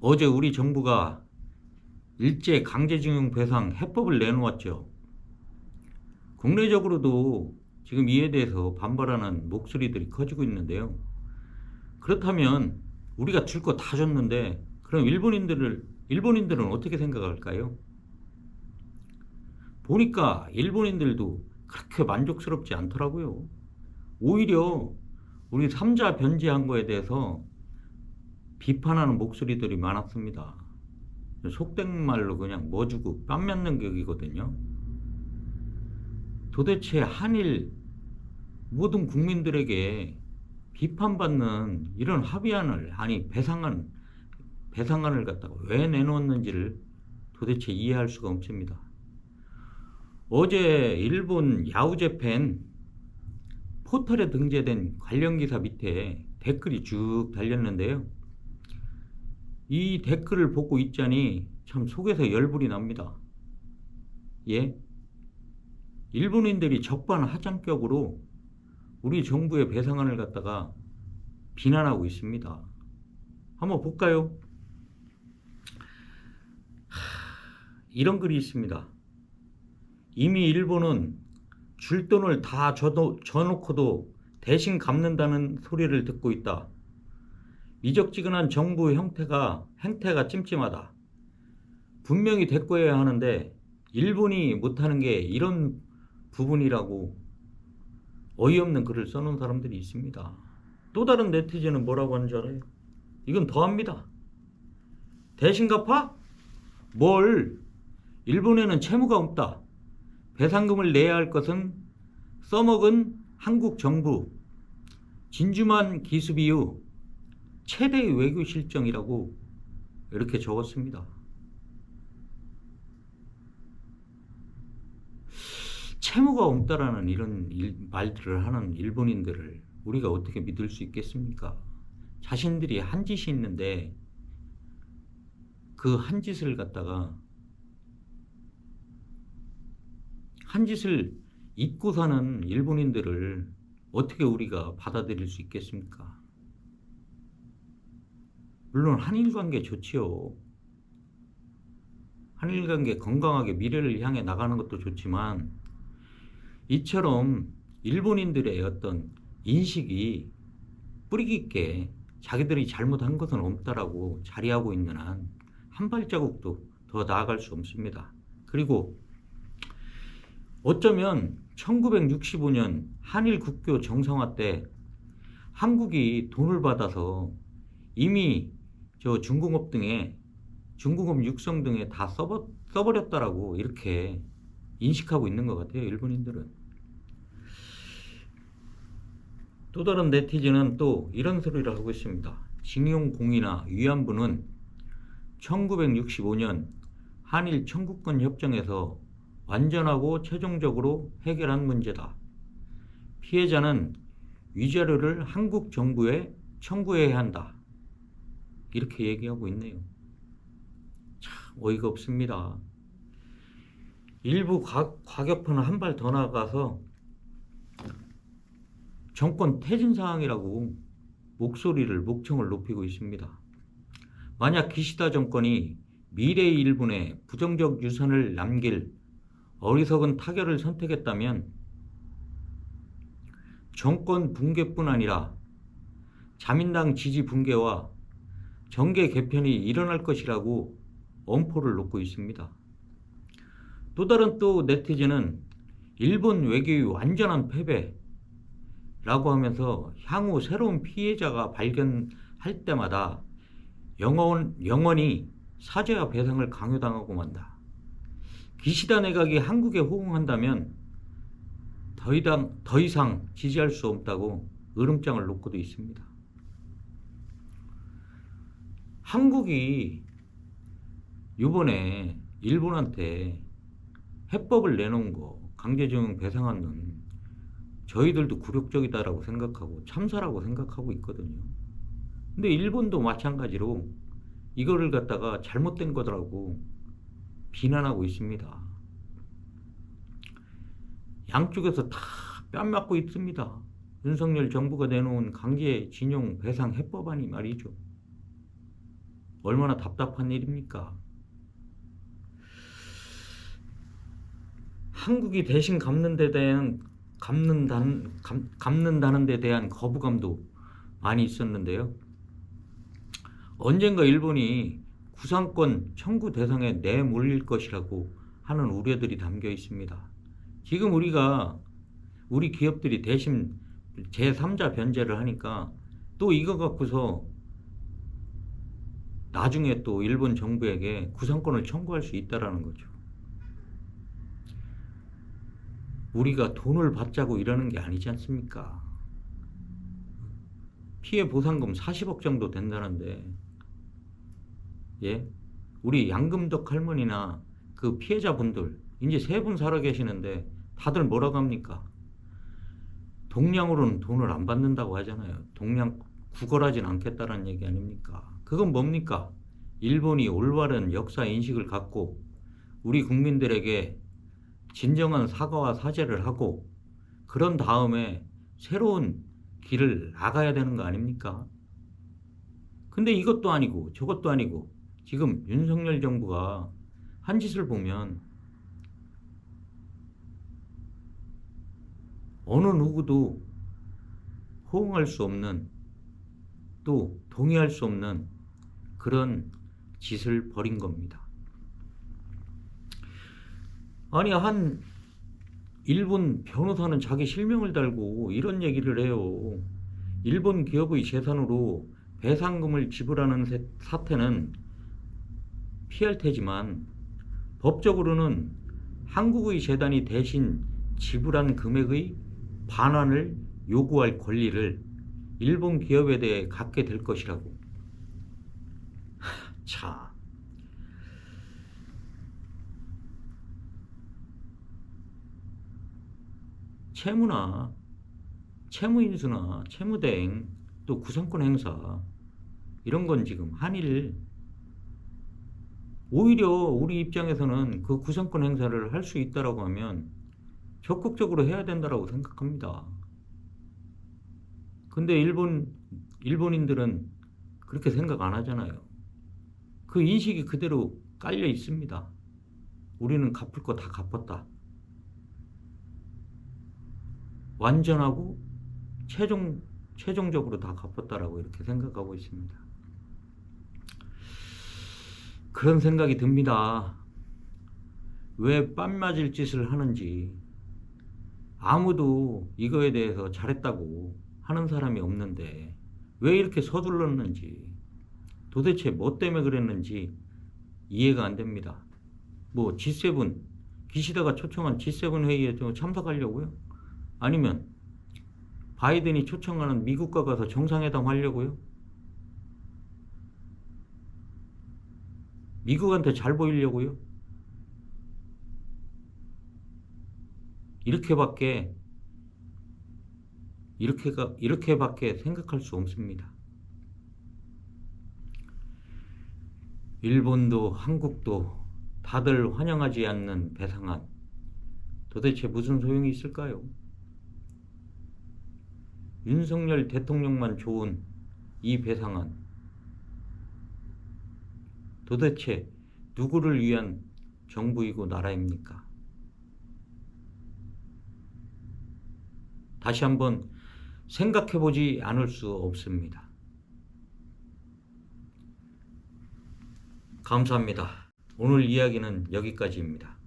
어제 우리 정부가 일제 강제징용 배상 해법을 내놓았죠. 국내적으로도 지금 이에 대해서 반발하는 목소리들이 커지고 있는데요. 그렇다면 우리가 줄 거 다 줬는데 그럼 일본인들을 일본인들은 어떻게 생각할까요? 보니까 일본인들도 그렇게 만족스럽지 않더라고요. 오히려 우리 삼자 변제한 거에 대해서 비판하는 목소리들이 많았습니다. 속된 말로 그냥 뭐 주고 뺨 맞는 격이거든요. 도대체 한일 모든 국민들에게 비판받는 이런 합의안을 아니 배상안 배상안을 갖다가 왜 내놓았는지를 도대체 이해할 수가 없습니다. 어제 일본 야후재팬 포털에 등재된 관련 기사 밑에 댓글이 쭉 달렸는데요. 이 댓글을 보고 있자니 참 속에서 열불이 납니다. 예? 일본인들이 적반하장격으로 우리 정부의 배상안을 갖다가 비난하고 있습니다. 한번 볼까요? 하, 이런 글이 있습니다. 이미 일본은 줄 돈을 다 줘도, 줘놓고도 대신 갚는다는 소리를 듣고 있다. 미적지근한 정부 형태가 행태가 찜찜하다. 분명히 대꾸해야 하는데 일본이 못하는 게 이런 부분이라고 어이없는 글을 써놓은 사람들이 있습니다. 또 다른 네티즌은 뭐라고 하는 줄 알아요? 이건 더합니다. 대신 갚아? 뭘? 일본에는 채무가 없다. 배상금을 내야 할 것은 써먹은 한국 정부 진주만 이후 최대 외교 실정이라고 이렇게 적었습니다. 채무가 없다라는 이런 일, 말들을 하는 일본인들을 우리가 어떻게 믿을 수 있겠습니까? 자신들이 한 짓이 있는데 그 한 짓을 갖다가 한 짓을 잊고 사는 일본인들을 어떻게 우리가 받아들일 수 있겠습니까? 물론 한일 관계 좋지요. 한일 관계 건강하게 미래를 향해 나가는 것도 좋지만 이처럼 일본인들의 어떤 인식이 뿌리 깊게 자기들이 잘못한 것은 없다라고 자리하고 있는 한 한 발자국도 더 나아갈 수 없습니다. 그리고 어쩌면 1965년 한일 국교 정상화 때 한국이 돈을 받아서 이미 저 중공업 등에 중공업 육성 등에 다 써버, 써버렸다라고 이렇게 인식하고 있는 것 같아요. 일본인들은. 또 다른 네티즌은 또 이런 소리를 하고 있습니다. 징용공이나 위안부는 1965년 한일 청구권 협정에서 완전하고 최종적으로 해결한 문제다. 피해자는 위자료를 한국 정부에 청구해야 한다. 이렇게 얘기하고 있네요. 참 어이가 없습니다. 일부 과, 과격파는 한 발 더 나가서 정권 퇴진 사항이라고 목소리를 목청을 높이고 있습니다. 만약 기시다 정권이 미래의 일본에 부정적 유산을 남길 어리석은 타결을 선택했다면 정권 붕괴뿐 아니라 자민당 지지 붕괴와 정계 개편이 일어날 것이라고 엄포를 놓고 있습니다. 또 다른 또 네티즌은 일본 외교의 완전한 패배라고 하면서 향후 새로운 피해자가 발견할 때마다 영원, 영원히 사죄와 배상을 강요당하고 만다. 기시다 내각이 한국에 호응한다면 더 이상, 더 이상 지지할 수 없다고 으름장을 놓고도 있습니다. 한국이 이번에 일본한테 해법을 내놓은 거 강제징용 배상하는 저희들도 굴욕적이다라고 생각하고 참사라고 생각하고 있거든요. 근데 일본도 마찬가지로 이거를 갖다가 잘못된 거더라고 비난하고 있습니다. 양쪽에서 다 뺨 맞고 있습니다. 윤석열 정부가 내놓은 강제징용 배상 해법안이 말이죠. 얼마나 답답한 일입니까? 한국이 대신 갚는 데 대한 갚는다는 갚, 갚는다는 데 대한 거부감도 많이 있었는데요. 언젠가 일본이 구상권 청구 대상에 내몰릴 것이라고 하는 우려들이 담겨 있습니다. 지금 우리가 우리 기업들이 대신 제3자 변제를 하니까 또 이거 갖고서 나중에 또 일본 정부에게 구상권을 청구할 수 있다라는 거죠. 우리가 돈을 받자고 이러는 게 아니지 않습니까? 피해 보상금 40억 정도 된다는데, 예? 우리 양금덕 할머니나 그 피해자분들, 이제 세 분 살아 계시는데, 다들 뭐라고 합니까? 동량으로는 돈을 안 받는다고 하잖아요. 동량 구걸하진 않겠다라는 얘기 아닙니까? 그건 뭡니까? 일본이 올바른 역사 인식을 갖고 우리 국민들에게 진정한 사과와 사죄를 하고 그런 다음에 새로운 길을 나가야 되는 거 아닙니까? 근데 이것도 아니고 저것도 아니고 지금 윤석열 정부가 한 짓을 보면 어느 누구도 호응할 수 없는 또 동의할 수 없는 그런 짓을 벌인 겁니다. 아니 한 일본 변호사는 자기 실명을 달고 이런 얘기를 해요. 일본 기업의 재산으로 배상금을 지불하는 세- 사태는 피할 테지만 법적으로는 한국의 재단이 대신 지불한 금액의 반환을 요구할 권리를 일본 기업에 대해 갖게 될 것이라고. 하, 참. 채무나 채무인수나 채무대행 또 구상권 행사 이런 건 지금 한일 오히려 우리 입장에서는 그 구상권 행사를 할 수 있다라고 하면 적극적으로 해야 된다라고 생각합니다. 근데 일본 일본인들은 그렇게 생각 안 하잖아요. 그 인식이 그대로 깔려 있습니다. 우리는 갚을 거 다 갚았다. 완전하고 최종 최종적으로 다 갚았다라고 이렇게 생각하고 있습니다. 그런 생각이 듭니다. 왜뺨 맞을 짓을 하는지 아무도 이거에 대해서 잘했다고 하는 사람이 없는데 왜 이렇게 서둘렀는지 도대체 뭐 때문에 그랬는지 이해가 안 됩니다. 뭐 G7 기시다가 초청한 G7 회의에 좀 참석하려고요? 아니면 바이든이 초청하는 미국과 가서 정상회담 하려고요? 미국한테 잘 보이려고요? 이렇게밖에 이렇게가 이렇게밖에 생각할 수 없습니다. 일본도 한국도 다들 환영하지 않는 배상안 도대체 무슨 소용이 있을까요? 윤석열 대통령만 좋은 이 배상안 도대체 누구를 위한 정부이고 나라입니까? 다시 한번 생각해 보지 않을 수 없습니다. 감사합니다. 오늘 이야기는 여기까지입니다.